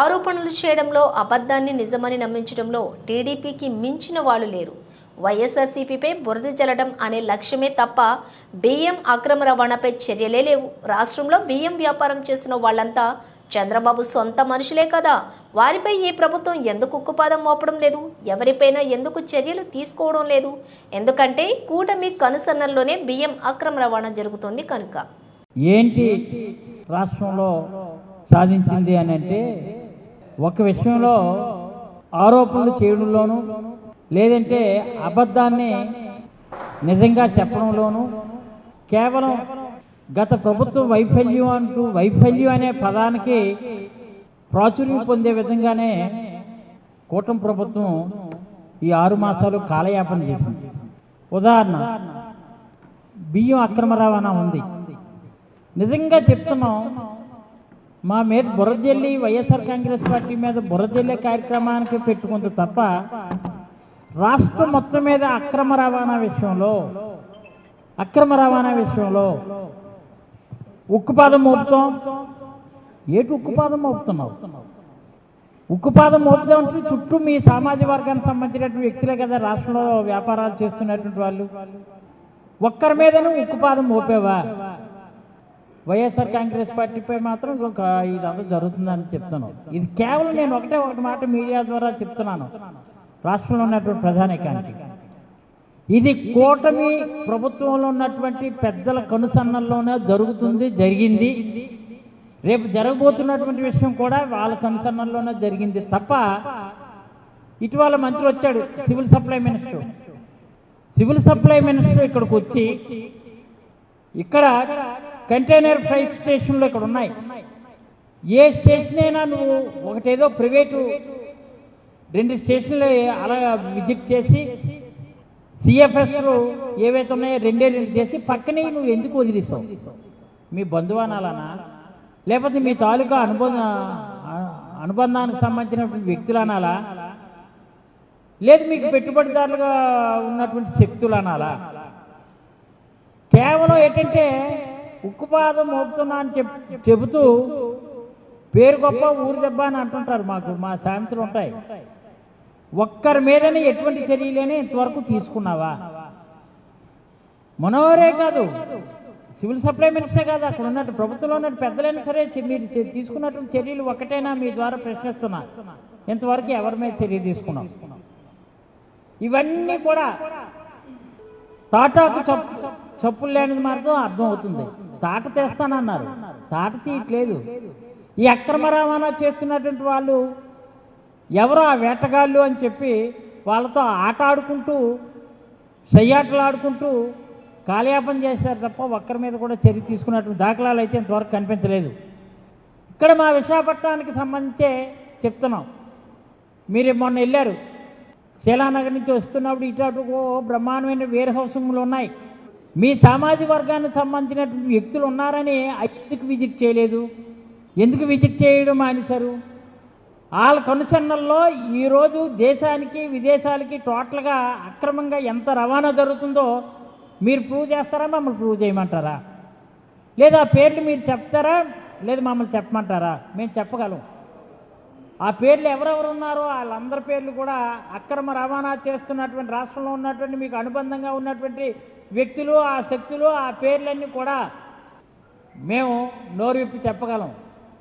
ఆరోపణలు చేయడంలో అబద్ధాన్ని నిజమని నమ్మించడంలో టీడీపీకి మించిన వాళ్ళు లేరు. వైఎస్ఆర్సీపీపై బురద జల్లడం అనే లక్ష్యమే తప్ప బియ్యం అక్రమ రవాణాపై చర్యలే లేవు. రాష్ట్రంలో బియ్యం వ్యాపారం చేసిన వాళ్ళంతా చంద్రబాబు సొంత మనుషులే కదా. వారిపై ఈ ప్రభుత్వం ఎందుకు ఉక్కుపాదం మోపడం లేదు? ఎవరిపైనా ఎందుకు చర్యలు తీసుకోవడం లేదు? ఎందుకంటే కూటమి కనుసన్నల్లోనే బియ్యం అక్రమ రవాణా జరుగుతుంది కనుక. ఏంటి రాష్ట్రంలో సాధించింది అని అంటే ఒక విషయంలో ఆరోపణలు చేయడంలోనూ లేదంటే అబద్ధాన్ని నిజంగా చెప్పడంలోనూ కేవలం గత ప్రభుత్వ వైఫల్యం అంటూ వైఫల్యం అనే పదానికి ప్రాచుర్యం పొందే విధంగానే కూటమి ప్రభుత్వం ఈ ఆరు మాసాలు కాలయాపన చేసింది. ఉదాహరణ బియ్యం అక్రమ రవాణా ఉంది. నిజంగా చెప్తున్నాం మా మీద బుర్రజల్లి వైఎస్ఆర్ కాంగ్రెస్ పార్టీ మీద బుర్రజల్లే కార్యక్రమానికి పెట్టుకుంది తప్ప రాష్ట్రం మొత్తం మీద అక్రమ రవాణా విషయంలో అక్రమ రవాణా విషయంలో ఉక్కుపాదం మోపుతాం. ఏటి ఉక్కుపాదం మోపుతున్నావు? ఉక్కుపాదం మోపుదామంటే చుట్టూ మీ సామాజిక వర్గానికి సంబంధించినటువంటి వ్యక్తులే కదా రాష్ట్రంలో వ్యాపారాలు చేస్తున్నటువంటి వాళ్ళు. ఒక్కరి మీదనే ఉక్కుపాదం మోపేవా? వైఎస్ఆర్ కాంగ్రెస్ పార్టీపై మాత్రం ఒక ఇదంతా జరుగుతుందని చెప్తాను ఇది కేవలం నేను ఒకటే ఒకటి మాట మీడియా ద్వారా చెప్తున్నాను. రాష్ట్రంలో ఉన్నటువంటి ప్రధానికానికి ఇది కూటమి ప్రభుత్వంలో ఉన్నటువంటి పెద్దల కనుసన్నల్లోనే జరుగుతుంది జరిగింది. రేపు జరగబోతున్నటువంటి విషయం కూడా వాళ్ళ కనుసన్నల్లోనే జరిగింది తప్ప ఇటీవల మంత్రి వచ్చాడు civil supply minister. Civil supply minister ఇక్కడికి వచ్చి ఇక్కడ కంటైనర్ ఫ్రైట్ స్టేషన్లు ఇక్కడ ఉన్నాయి. ఏ స్టేషన్ అయినా నువ్వు ఒకటేదో ప్రైవేటు రెండు స్టేషన్లు అలా విజిట్ చేసి సిఎఫ్ఎస్లు ఏవైతే ఉన్నాయో రెండే రెండు చేసి పక్కనే నువ్వు ఎందుకు వదిలిస్తావు మీ బంధువానాలనా? లేకపోతే మీ తాలూకా అనుబంధ అనుబంధానికి సంబంధించినటువంటి వ్యక్తులు అనాలా లేదు మీకు పెట్టుబడిదారులుగా ఉన్నటువంటి శక్తులు అనాలా కేవలం ఏంటంటే ఉక్కుపాదం మోపుతున్నా అని చెప్ చెబుతూ పేరు గొప్ప ఊరు దెబ్బ అని అంటుంటారు మాకు మా సామెతలు ఉంటాయి. ఒక్కరి మీదనే ఎటువంటి చర్యలేని ఇంతవరకు తీసుకున్నావా? మనోహరే కాదు. సివిల్ సప్లై మినిస్టర్ కాదు అక్కడ ఉన్నట్టు ప్రభుత్వంలో ఉన్నట్టు పెద్దలైనా సరే మీరు తీసుకున్నటువంటి చర్యలు ఒకటేనా మీ ద్వారా ప్రశ్నిస్తున్నా. ఇంతవరకు ఎవరి మీద చర్య తీసుకున్నాం? ఇవన్నీ కూడా టాటాకు చప్పు చప్పులు లేనిది మార్గం అర్థం అవుతుంది. తాట తెస్తానన్నారు. తాట తీయట్లేదు. ఈ అక్రమ రవాణా చేస్తున్నటువంటి వాళ్ళు ఎవరో ఆ వేటగాళ్ళు అని చెప్పి వాళ్ళతో ఆట ఆడుకుంటూ సయ్యాటలు ఆడుకుంటూ కాలయాపన చేశారు తప్ప ఒక్కరి మీద కూడా చర్య తీసుకున్నటువంటి దాఖలాలు అయితే ఇంతవరకు కనిపించలేదు. ఇక్కడ మా విశాఖపట్నానికి సంబంధించే చెప్తున్నాం. మీరు మొన్న వెళ్ళారు. శీలానగర్ నుంచి వస్తున్నప్పుడు ఇటు అటు ఓ బ్రహ్మాండమైన వేర్ హౌసింగ్లు ఉన్నాయి. మీ సామాజిక వర్గానికి సంబంధించినటువంటి వ్యక్తులు ఉన్నారని ఎందుకు విజిట్ చేయలేదు? ఎందుకు విజిట్ చేయడం మానేశారు? వాళ్ళ కనుసన్నల్లో ఈరోజు దేశానికి విదేశాలకి టోటల్గా అక్రమంగా ఎంత రవాణా జరుగుతుందో మీరు ప్రూవ్ చేస్తారా? మమ్మల్ని ప్రూవ్ చేయమంటారా? లేదా పేర్లు మీరు చెప్తారా? లేదా మమ్మల్ని చెప్పమంటారా? మేము చెప్పగలం. ఆ పేర్లు ఎవరెవరు ఉన్నారో వాళ్ళందరి పేర్లు కూడా అక్రమ రవాణా చేస్తున్నటువంటి రాష్ట్రంలో ఉన్నటువంటి మీకు అనుబంధంగా ఉన్నటువంటి వ్యక్తులు ఆ శక్తులు ఆ పేర్లన్నీ కూడా మేము నోరు విప్పి చెప్పగలం.